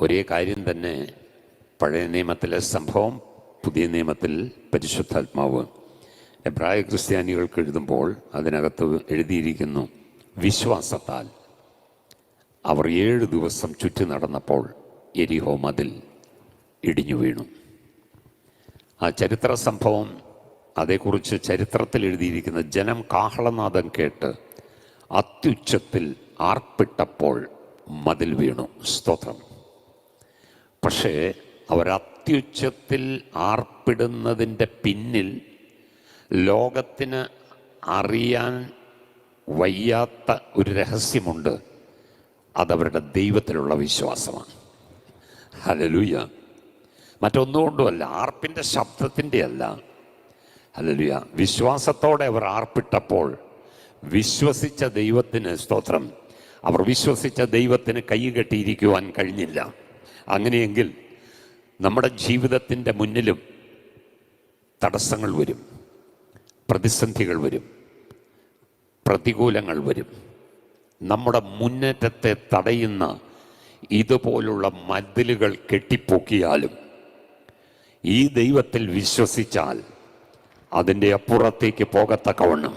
ഒരേ കാര്യം തന്നെ പഴയ നിയമത്തിലെ സംഭവം പുതിയ നിയമത്തിൽ പരിശുദ്ധാത്മാവ്. എബ്രായ ക്രിസ്ത്യാനികൾക്ക് എഴുതുമ്പോൾ അതിനകത്ത് എഴുതിയിരിക്കുന്നു വിശ്വാസത്താൽ അവർ ഏഴ് ദിവസം ചുറ്റി നടന്നപ്പോൾ എരിഹോ മതിൽ ഇടിഞ്ഞു വീണു. ആ ചരിത്ര സംഭവം അതേക്കുറിച്ച് ചരിത്രത്തിൽ എഴുതിയിരിക്കുന്ന ജനം കാഹളനാദം കേട്ട് അത്യുച്ചത്തിൽ ആർപ്പിട്ടപ്പോൾ മതിൽ വീണു. സ്തോത്രം. പക്ഷേ അവർ അത്യുച്ചത്തിൽ ആർപ്പിടുന്നതിന്റെ പിന്നിൽ ലോകത്തിന് അറിയാൻ വയ്യാത്ത ഒരു രഹസ്യമുണ്ട്. അതവരുടെ ദൈവത്തിലുള്ള വിശ്വാസമാണ്. ഹലലുയ മറ്റൊന്നുകൊണ്ടുമല്ല ആർപ്പിന്റെ ശബ്ദത്തിന്റെ അല്ല ഹലലുയ വിശ്വാസത്തോടെ അവർ ആർപ്പിട്ടപ്പോൾ വിശ്വസിച്ച ദൈവത്തിന് സ്തോത്രം. അവർ വിശ്വസിച്ച ദൈവത്തിന് കൈ കെട്ടിയിരിക്കുവാൻ കഴിഞ്ഞില്ല. അങ്ങനെയെങ്കിൽ നമ്മുടെ ജീവിതത്തിന്റെ മുന്നിലും തടസ്സങ്ങൾ വരും. പ്രതിസന്ധികൾ വരും. പ്രതികൂലങ്ങൾ വരും. നമ്മുടെ മുന്നേറ്റത്തെ തടയുന്ന ഇതുപോലുള്ള മതിലുകൾ കെട്ടിപ്പൊക്കിയാലും ഈ ദൈവത്തിൽ വിശ്വസിച്ചാൽ അതിന്റെ അപ്പുറത്തേക്ക് പോകത്തക്കവണ്ണം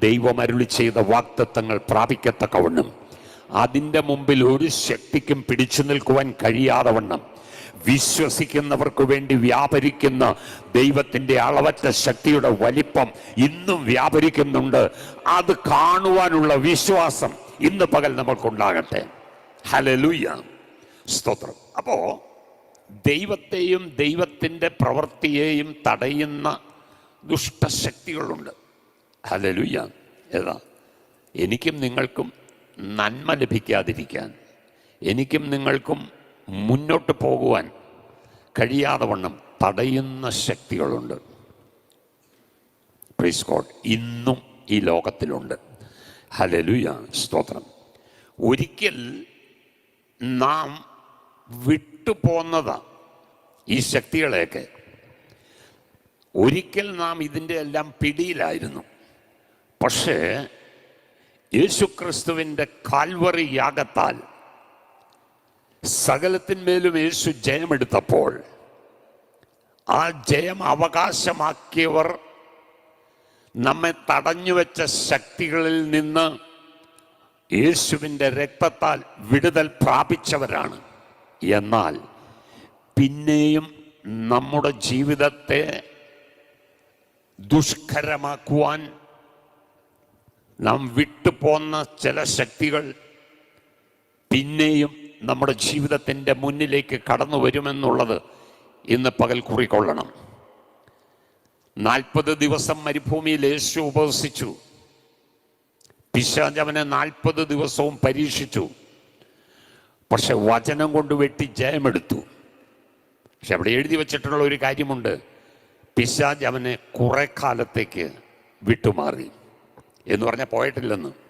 ദൈവമരുളി ചെയ്ത വാക്തത്വങ്ങൾ പ്രാപിക്കത്തക്കവണ്ണം അതിന്റെ മുമ്പിൽ ഒരു ശക്തിക്കും പിടിച്ചു നിൽക്കുവാൻ കഴിയാതെ വണ്ണം വിശ്വസിക്കുന്നവർക്ക് വേണ്ടി വ്യാപരിക്കുന്ന ദൈവത്തിന്റെ അളവറ്റ ശക്തിയുടെ വലിപ്പം ഇന്നും വ്യാപരിക്കുന്നുണ്ട്. അത് കാണുവാനുള്ള വിശ്വാസം ഇന്ന് പകൽ നമുക്കുണ്ടാകട്ടെ ഹലലുയ്യ സ്തോത്രം. അപ്പോൾ ദൈവത്തെയും ദൈവത്തിന്റെ പ്രവൃത്തിയെയും തടയുന്ന ദുഷ്ടശക്തികളുണ്ട്. ഹലലുയ്യ ഏതാ? എനിക്കും നിങ്ങൾക്കും നന്മ ലഭിക്കാതിരിക്കാൻ എനിക്കും നിങ്ങൾക്കും മുന്നോട്ട് പോകുവാൻ കഴിയാതെ വണ്ണം തടയുന്ന ശക്തികളുണ്ട്. പ്രീസ് ഗോഡ് ഇന്നും ഈ ലോകത്തിലുണ്ട്. ഹലലുയ സ്തോത്രം. ഒരിക്കൽ നാം വിട്ടുപോന്നതാ ഈ ശക്തികളെയൊക്കെ. ഒരിക്കൽ നാം ഇതിന്റെ എല്ലാം പിടിയിലായിരുന്നു. പക്ഷേ യേശുക്രിസ്തുവിന്റെ കാൽവറി യാഗത്താൽ സകലത്തിന്മേലും യേശു ജയമെടുത്തപ്പോൾ ആ ജയം അവകാശമാക്കിയവർ നമ്മെ തടഞ്ഞു വെച്ച ശക്തികളിൽ നിന്ന് യേശുവിന്റെ രക്തത്താൽ വിടുതൽ പ്രാപിച്ചവരാണ്. എന്നാൽ പിന്നെയും നമ്മുടെ ജീവിതത്തെ ദുഷ്കരമാക്കുവാൻ നാം വിട്ടുപോന്ന ചില ശക്തികൾ പിന്നെയും നമ്മുടെ ജീവിതത്തിന്റെ മുന്നിലേക്ക് കടന്നു വരുമെന്നുള്ളത് ഇന്ന് പകൽ കുറിക്കൊള്ളണം. നാൽപ്പത് ദിവസം മരുഭൂമിയിൽ യേശു ഉപവസിച്ചു. പിശാജ് അവനെ നാൽപ്പത് ദിവസവും പരീക്ഷിച്ചു. പക്ഷെ വചനം കൊണ്ട് വെട്ടി ജയമെടുത്തു. പക്ഷെ അവിടെ എഴുതി വച്ചിട്ടുള്ള ഒരു കാര്യമുണ്ട്. പിശാജ് അവനെ കുറെ കാലത്തേക്ക് വിട്ടുമാറി. എന്ന് പറഞ്ഞാൽ പോയിട്ടില്ലെന്ന്.